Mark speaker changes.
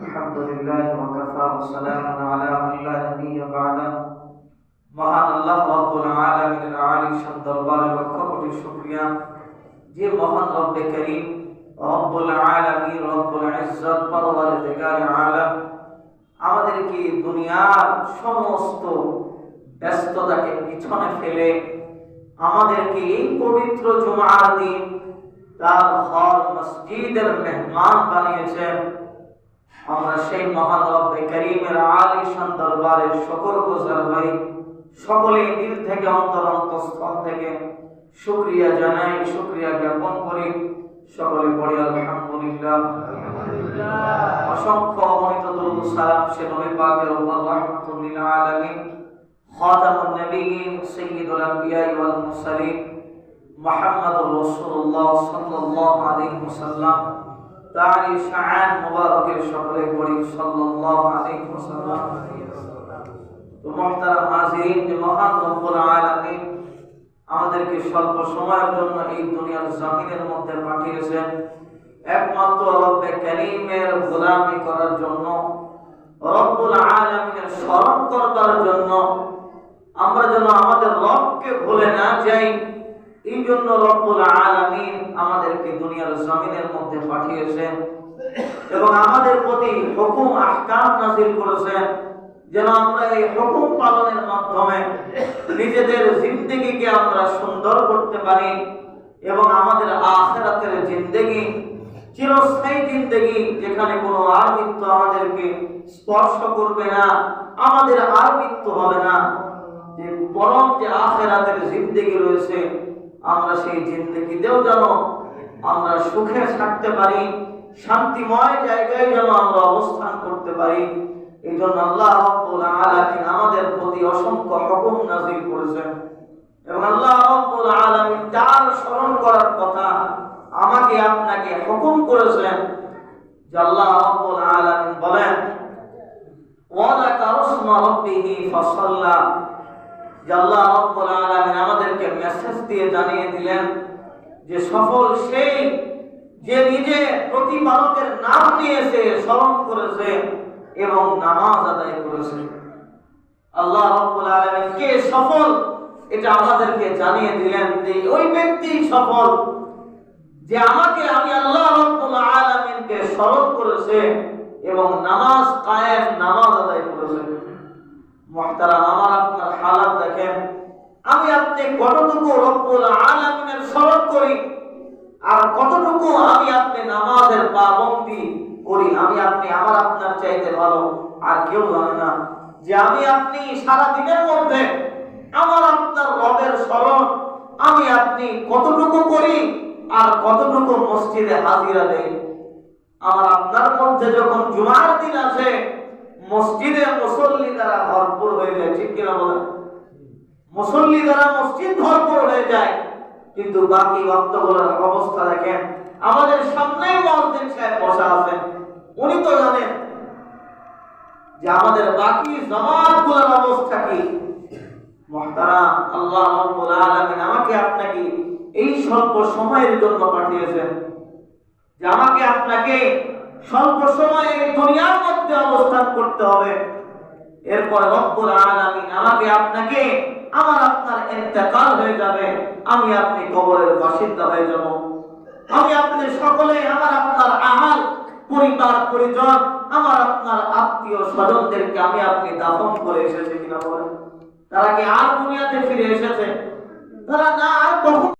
Speaker 1: الحمد لله وكفى وسلام على من لا نبي بعده মহান আল্লাহ রব্বুল আলামিনের আলী দরবারে লক্ষ কোটি শুকরিয়া যে মহান রব্বে করিম রব্বুল আলামিন রব্বুল ইজ্জত পরওয়ারদিগার আলাম আমাদেরকে দুনিয়ার সমস্ত ব্যস্ততাকে পিছনে ফেলে আমাদেরকে এই পবিত্র জুমার দিন তার ঘর মসজিদের মেহমান বানিয়েছেন। আমরা সেই মহান রব্বে করিমের আলিশান দরবারে সকল গোজার হই। সকলে দিল থেকে অন্তর অন্তঃস্থল থেকে শুক্রিয়া জানাই শুক্রিয়া জ্ঞাপন করি। সকলে পড়ি আলহামদুলিল্লাহ। অসংখ্য অগণিত দরুদ সালাম সে নবী পাকের উপর রাহমাতুল লিল আলামিন। খাতামুন নবিয়্যিন সাইয়্যিদুল আম্বিয়া ওয়াল মুরসালিন। মুহাম্মদুর রাসূলুল্লাহ সাল্লাল্লাহু আলাইহি ওয়াসাল্লাম তারই শাআন মুবারকের সকলে পড়ি সাল্লাল্লাহু আলাইহি ওয়াসাল্লাম। তো মুহতারাম হাজিরিন, যে মহান রব্বুল আলামিন আমাদেরকে স্বল্প সময়ের জন্য এই দুনিয়ার জমিনের মধ্যে পাঠিয়েছেন, একমাত্র রব্বে করিমের গোলামি করার জন্য, রব্বুল আলামিনের স্মরণ করবার জন্য, আমরা যেন আমাদের রবকে ভুলে না যাই। এই জন্য রব্বুল আলামিন আমাদেরকে দুনিয়ার জমিনের মধ্যে পাঠিয়েছেন এবং আমাদের প্রতি হুকুম, আহকাম নাযিল করেছেন যেন আমরা এই হুকুম পালনের মাধ্যমে নিজেদের জিন্দগিকে আমরা সুন্দর করতে পারি এবং আমাদের আখেরাতের জিন্দগি, চিরস্থায়ী জিন্দগি, যেখানে কোনো আর মৃত্যু আমাদেরকে স্পর্শ করবে না, আমাদের আর মৃত্যু হবে না। যে বরং যে আখেরাতের জিন্দগি রয়েছে আমরা সেই জিন্দগিতেও যেন আমরা সুখে থাকতে পারি, শান্তিময় জায়গায় যেন আমরা অবস্থান করতে পারি। এই জন্য আল্লাহ রাব্বুল আলামিন আমাদের প্রতি অসংখ্য হুকুম নাযিল করেছেন। এবং আল্লাহ রাব্বুল আলামিন যার স্মরণ করার কথা আমাকে আপনাকে হুকুম করেছেন যে আল্লাহ রাব্বুল আলামিন বলেন ওয়াযাকারা ইসমা রাব্বিহি ফাসাল্লা। যে আল্লাহ রাব্বুল আলামিন আমাদেরকে মেসেজ দিয়ে জানিয়ে দিলেন যে সফল সেই যে নিজে প্রতিপালকের নাম নিয়েছে, স্মরণ করেছে এবং নামাজ আদায় করেছে। আল্লাহ রাব্বুল আলামিন কে সফল? এটা আমাদেরকে জানিয়ে দিলেন যে ওই ব্যক্তি সফল যে আমাকে আমি আল্লাহ রাব্বুল আলামিনকে স্মরণ করেছে এবং নামাজ কায়েম, নামাজ আদায় করেছে। মুহতারাম আমার আপনার হালাত দেখেন। আমি আপনি কতটুকু রব্বুল আলামিনের স্মরণ করি, আর কতটুকু আমি আপনি নামাজের পাবন্দি করি, আমি আপনি আমার আপনার চাইতে ভালো, আর কেউ জানে না যে আমি আপনি সারা দিনের মধ্যে আমার আপনার রবের স্মরণ আমি আপনি কতটুকু করি, আর কতটুকু মসজিদে হাজিরা দেই। আমার আপনার মধ্যে যখন জুমার দিন আসে মসজিদে মুসল্লি দ্বারা ভরপুর হয়ে যায়, ঠিক কিনা বলেন? মুসল্লি দ্বারা মসজিদ ভরপুর হয়ে যায়, কিন্তু বাকি ভক্তগুলোর অবস্থা দেখেন, আমাদের সামনেই মসজিদ সাহেব বসা আছেন। উনি তো জানেন যে আমাদের বাকি জামাতগুলোর অবস্থা কি। মহতারাম, আল্লাহ রাব্বুল আলামিন আমাকে আপনাকে এই স্বল্প সময়ের জন্য পাঠিয়েছেন। যে আমাকে আপনাকে স্বল্প সময়ে দুনিয়ার মধ্যে অবস্থান করতে হবে। এরপর রব্বুল আলামিন আমাকে আপনাকে, আমার আপনার ইন্তেকাল হয়ে যাবে। আমি আপনি কবরের বাসিন্দা হয়ে যাব। আমি আপনি সকলে, আমার আপনার আহাল, পরিবার, পরিজন, আমার আপনার আত্মীয় স্বজনদেরকে আমি আপনি দাফন করে এসেছে কিনা বলেন। তারা কি আর দুনিয়াতে ফিরে এসেছে? তারা না আর কখন